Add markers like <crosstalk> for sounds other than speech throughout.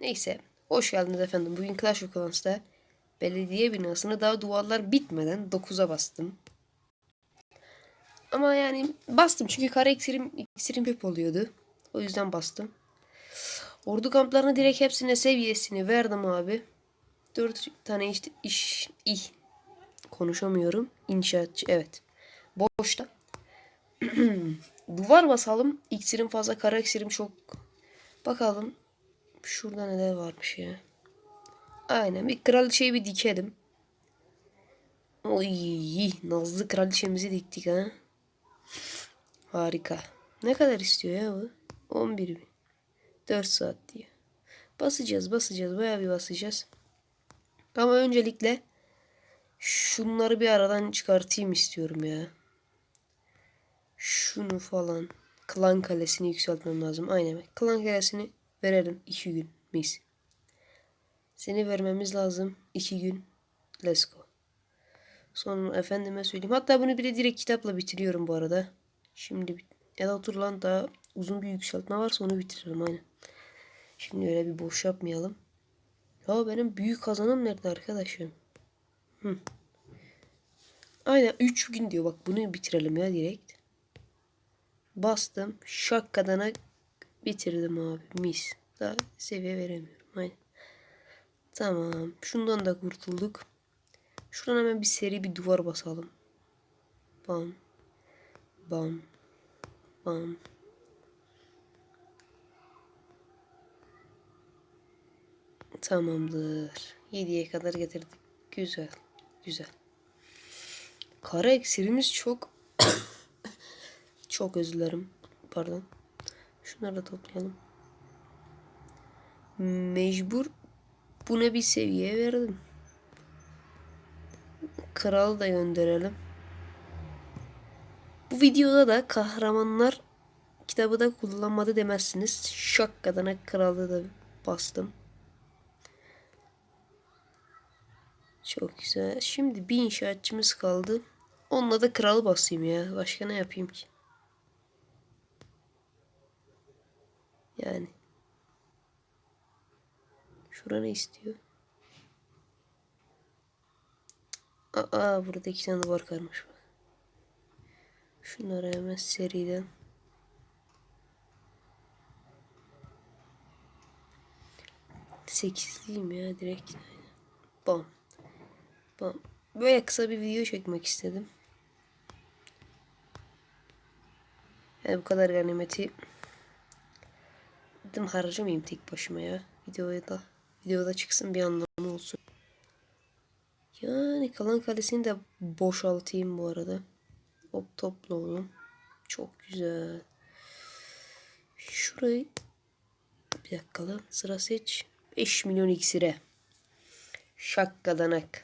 Neyse. Hoş geldiniz efendim. Bugün Clash of Clans'ta belediye binasını daha duvarlar bitmeden 9'a bastım. Ama yani bastım çünkü kara iksirim, iksirim hep oluyordu. O yüzden bastım. Ordu kamplarına direkt hepsine seviyesini verdim abi. 4 tane işte iş, iş konuşamıyorum. İnşaatçı evet. Boşta. <clears throat> Duvar basalım. İksirim fazla, kara iksirim çok. Bakalım. Şurada neler varmış ya. Aynen bir kraliçeyi bir dikelim. Oy, nazlı kraliçemizi diktik ha. Harika. Ne kadar istiyor ya bu? 11 bin. 4 saat diye. Basacağız basacağız bayağı bir basacağız. Ama öncelikle şunları bir aradan çıkartayım istiyorum ya. Şunu falan. Klan kalesini yükseltmem lazım. Aynen. Klan kalesini verelim. 2 gün. Mis. Seni vermemiz lazım. 2 gün. Let's go. Sonra efendime söyleyeyim. Hatta bunu bile direkt kitapla bitiriyorum bu arada. Şimdi ya da otur lan daha uzun bir yükseltme varsa onu bitiririm aynen. Şimdi öyle bir boş yapmayalım. Ya benim büyük kazanım nerede arkadaşım? Hı. Aynen 3 gün diyor. Bak bunu bitirelim ya direkt. Bastım. Şakkadana bitirdim abi. Mis. Daha seviye veremiyorum. Aynen. Tamam. Şundan da kurtulduk. Şuradan hemen bir seri bir duvar basalım. Bam. Bam. Bam. Tamamdır. 7'ye kadar getirdik. Güzel. Güzel. Kara eksirimiz çok <coughs> çok özür dilerim. Pardon. Şunları da toplayalım. Mecbur buna bir seviye verdim. Kral da gönderelim. Bu videoda da kahramanlar kitabı da kullanmadı demezsiniz. Şak kadına kralı da bastım. Çok güzel. Şimdi bir inşaatçımız kaldı. Onunla da kralı basayım ya. Başka ne yapayım ki? Yani. Şura ne istiyor? Aa burada iki tane duvar karmış. bak. Şunları hemen seriden. Sekizliyim ya direkt. Bam. Bam. Böyle kısa bir video çekmek istedim. Yani bu kadar ganimeti dedim harcamayayım tek başıma ya. Videoya da videoda çıksın bir anlamı olsun. Yani kalan kalesini de boşaltayım bu arada. Hop topla oğlum. Çok güzel. Şurayı bir dakika lan sıra seç. 5 milyon iksire. Şakkadanak.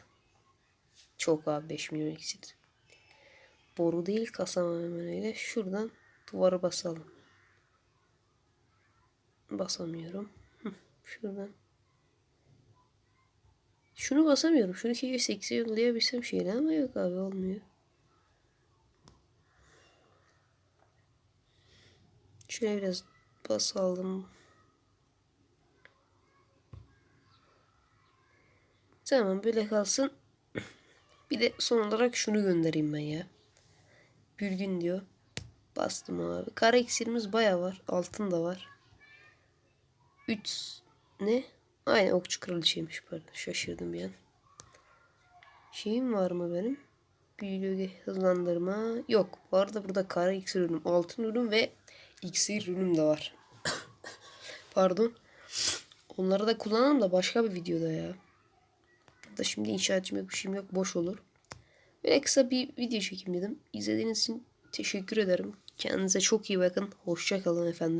Çok abi 5 milyon iksir. Boru değil kasama hemen öyle. Şuradan duvara basalım. Basamıyorum. Şuradan. Şunu basamıyorum. Şunu keşke 8'e yollayabilsem şeyle ama yok abi olmuyor. Şöyle biraz basalım. Tamam böyle kalsın. <clears throat> Bir de son olarak şunu göndereyim ben ya. Bürgün diyor. Bastım abi. Kara iksirimiz baya var. Altın da var. 3 ne? Aynen okçu kraliçeymiş pardon. Şaşırdım bir an. Şeyim var mı benim? Büyülü hızlandırma. Yok. Bu arada burada kara iksir ürünüm. Altın ürün ve iksir ürünüm de var. <coughs> pardon. Onları da kullanalım da başka bir videoda ya. Burada şimdi inşaatçım yok bir şeyim yok. Boş olur. Böyle kısa bir video çekeyim dedim. İzlediğiniz için teşekkür ederim. Kendinize çok iyi bakın. Hoşça kalın efendim.